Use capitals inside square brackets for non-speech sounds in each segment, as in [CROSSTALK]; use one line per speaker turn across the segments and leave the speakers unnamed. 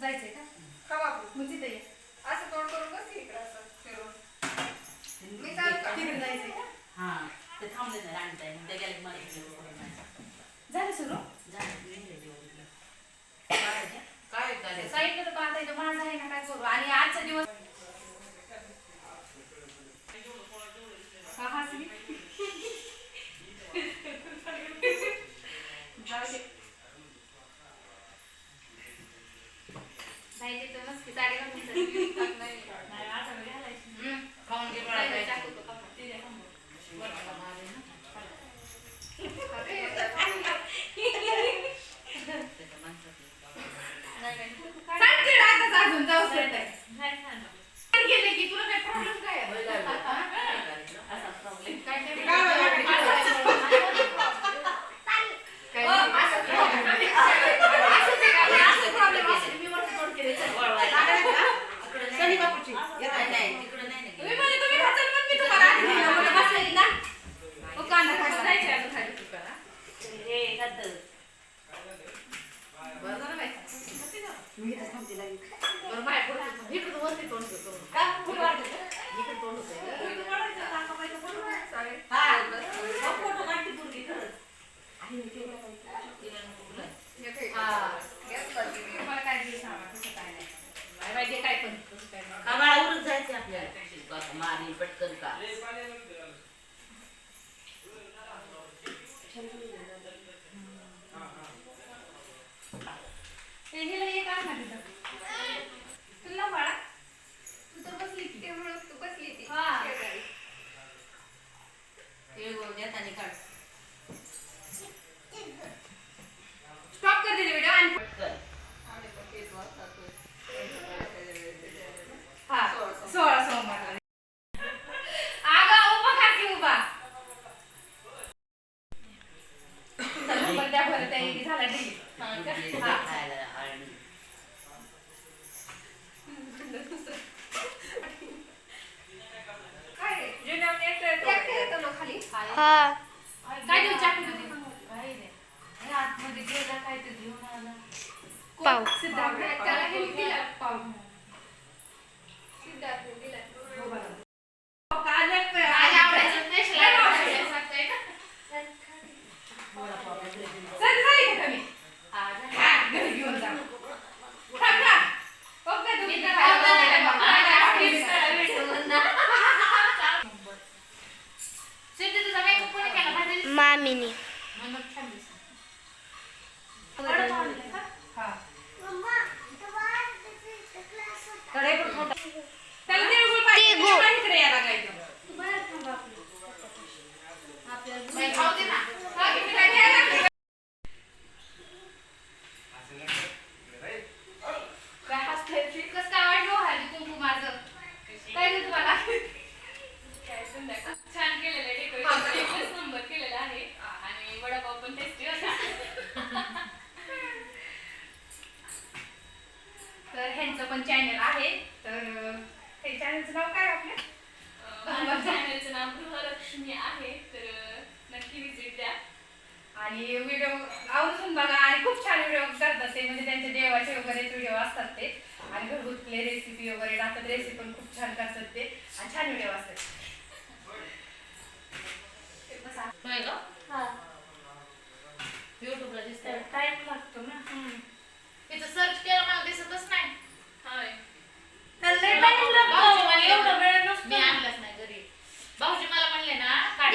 जायचंय का? का बापू मग तिथे असं तोंड करून बसते इकडे असं फिरून. मी चालू का? जायचंय का?
हा ते थांबले नाही राणी ताई. त्या गेले मला
झालं सुरू?
झालं काय
साईडला तर पाहता येतो. माझा आहे ना काय करू? आणि आजचा दिवस हा. काय देऊ चाकू दे
आहे रे. हे आतमध्ये गेला काय ते घेऊन आला
पाव.
सिद्धार्थ त्याला हे दिला पाव. सिद्धार्थ. चॅनलचं नाव काय
आपलं? चॅनलचं नाव गृहलक्ष्मी आहे तर नक्की विजिट द्या.
आणि व्हिडिओ आवर्जून बघा आणि खूप छान व्हिडिओ करतात ते म्हणजे त्यांचे देवाचे वगैरे व्हिडिओ असतात ते. आणि घरगुतले रेसिपी वगैरे टाकत रेसिपी पण खूप छान करतात ते. आणि छान व्हिडिओ असतात.
युट्यूबला दिसतं
टाइम लागतो ना.
तिथं सर्च केलं मला दिसतच नाही.
एवढा वेळ नसतो मी
आणलाच नाही घरी भाऊजी मला म्हणले ना काढ.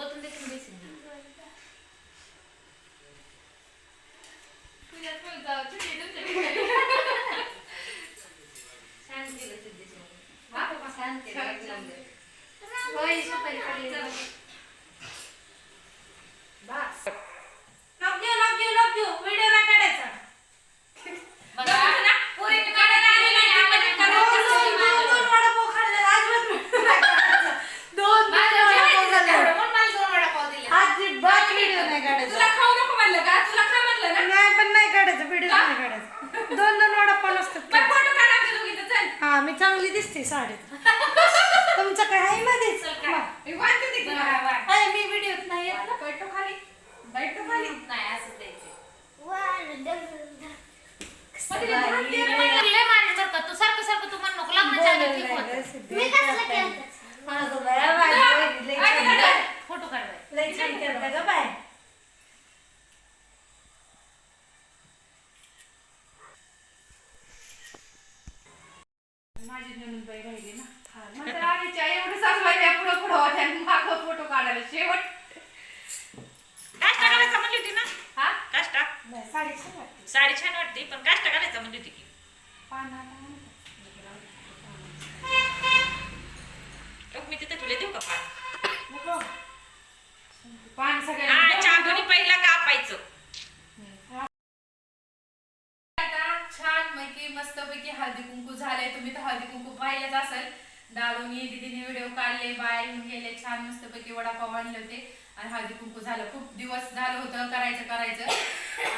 What in the
condition? मी चांगली दिसते साडीत [LAUGHS] तुमचं काय आहे मध्येच
काय?
मी
व्हिडिओत नाही येत ना.
मध्ये.
लय मारीन बरं का. तू सारखं सारखं तू म्हण नको लग्नाच्या आधी ठीक होतं.
मी कसलं केलं माझं बाया माझी बहिणी लई
आधी
छान
काढ.
फोटो काढवाय
लई छान करता ग बाय
नणंदबाई राहिली ना. नंतर आधीच्या एवढं सासूबाई पुढं पुढं होत्या मागं फोटो काढायला शेवट.
काष्टा घालायचा म्हणली होती ना?
हा?
काष्टा?
नाही, साडी छान वाटते.
साडी छान वाटते पण काष्टा घालायचा म्हणली होती की.
पाना
मी तिथे तुला देऊ का पान
नको.
पान
हा
सगळ्यांना
चांदोनी पहिला कापायचं
आता छान पैकी मस्त पैकी हळदी कुंकू झाले तुम्ही तर हळदी कुंकू पाहिलेच असेल दाळूनी दीदीने व्हिडिओ काढले बाय येऊन गेले छान मस्त पैकी वडापाव आणले होते. आणि हळदी कुंकू झालं. खूप दिवस झालं होतं करायचं करायचं.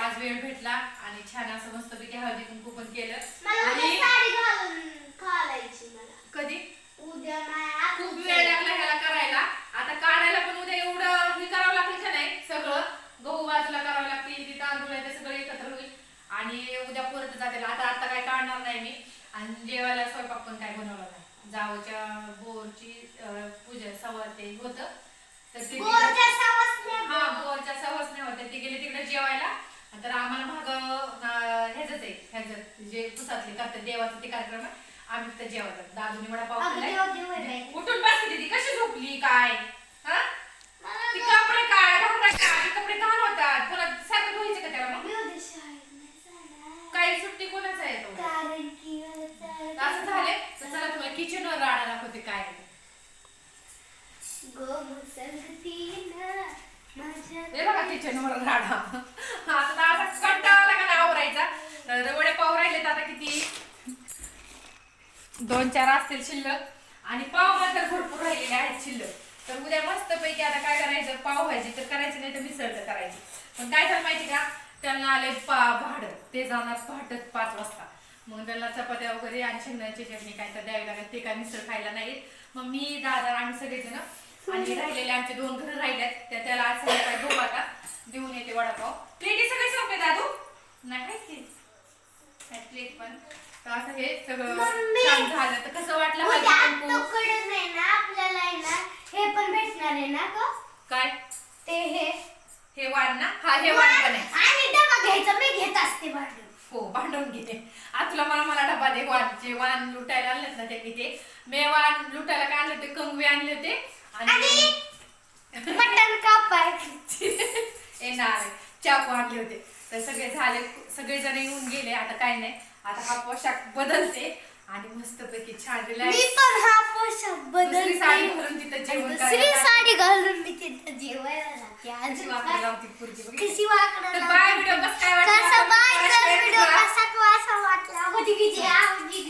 आज वेळ भेटला आणि छान असं मस्त पैकी हळदी कुंकू पण केलं. आणि कधी?
उद्या
खूप वेळ लागला ह्याला करायला. आता काढायला पण उद्या एवढं हे करावं लागलं का नाही? सगळं. गहू बाजूला करावं लागतील ती तांदूळ आहे ते सगळं एकत्र होईल. आणि उद्या परत जाते. आता आता काय काढणार नाही मी. आणि जेवायला स्वयंपाक पण काय बनवला नाही. जावच्या बोरची पूजा सवार ते होतं. तर ते
सवासण्या
हा बोरच्या सवासने होत्या. ते गेले तिकडे जेवायला. तर आम्हाला भाग ह्याच आहे. ह्याच जे पुसातले करतात देवाचं ते कार्यक्रम आम्ही तिथे जेवायला दादूने
आहे बाई.
उठून बसली ती कशी झोपली? काय? हा? ती कपडे काढ ती कपडे घाण होतात. पुन्हा सारखं धुवायचं का त्याला मग. काही सुट्टी कोणाचा आहे तो? असं झाले किचनवर राडा दाखवते काय? हे बघा किचनवर राडा आता तर असा कंटाळा का नाही आवरायचा? तर पाव राहिले तर आता किती? दोन चार असतील शिल्लक. आणि पाव मात्र भरपूर राहिलेले आहेत शिल्लक. तर उद्या मस्त पैकी आता काय करायचं? पाव भाजी तर करायची नाही तर मिसळ करायची. पण काय झालं माहिती का? त्यांना आले पा भाडं. ते जाणार पहाटच पाच वाजता. मग त्याला चपात्या वगैरे आणि शेंगदाण्याची चटणी काय तर द्यावी लागेल. ते काय मिसळ खायला नाहीत. मग मी दादा आम्ही सगळेजण आणि राहिलेले आमचे दोन घर राहिल्यात त्या त्याला आज संध्याकाळी भोग आता देऊन येते वडापाव. प्लेटी सगळे संपले दादू? नाही की? प्लेट पण? तर असं हे सगळं झालं. तर कसं वाटलं
ना आपल्याला हे पण भेटणार आहे ना
काय?
ते हे.
हे वाण ना? हा हे वाण पण आहे.
आणि डबा घ्यायचा मी घेत असते भांडून.
हो भांडवून घे आज तुला मला मला डबा दे जे वाण लुटायला आणलेत ना त्यांनी ते. मे वाण लुटायला काय आणले होते? कंगवे आणले होते. आणि
मटण कापाय
येणार [LAUGHS] चाकू आणले होते. तर सगळे झाले सगळे जण येऊन गेले. आता काय नाही. आता हा पोशाख बदलते. आणि मस्तपैकी छान
मी
रिलॅक्स
पण हा पोशाख
दुसरी साडी
बदलते.
घालून तिथं जेवण
दुसरी
करायला
साडी घालून मी तिथं जेवायला
कशी वाकडं? लावती पोरगी बघितली?
कशी वाकडं?
बाय व्हिडिओ कसं काय वाटलं
कसं बाय व्हिडिओ
करा.
कसा वाटला आवडली की जे आवडली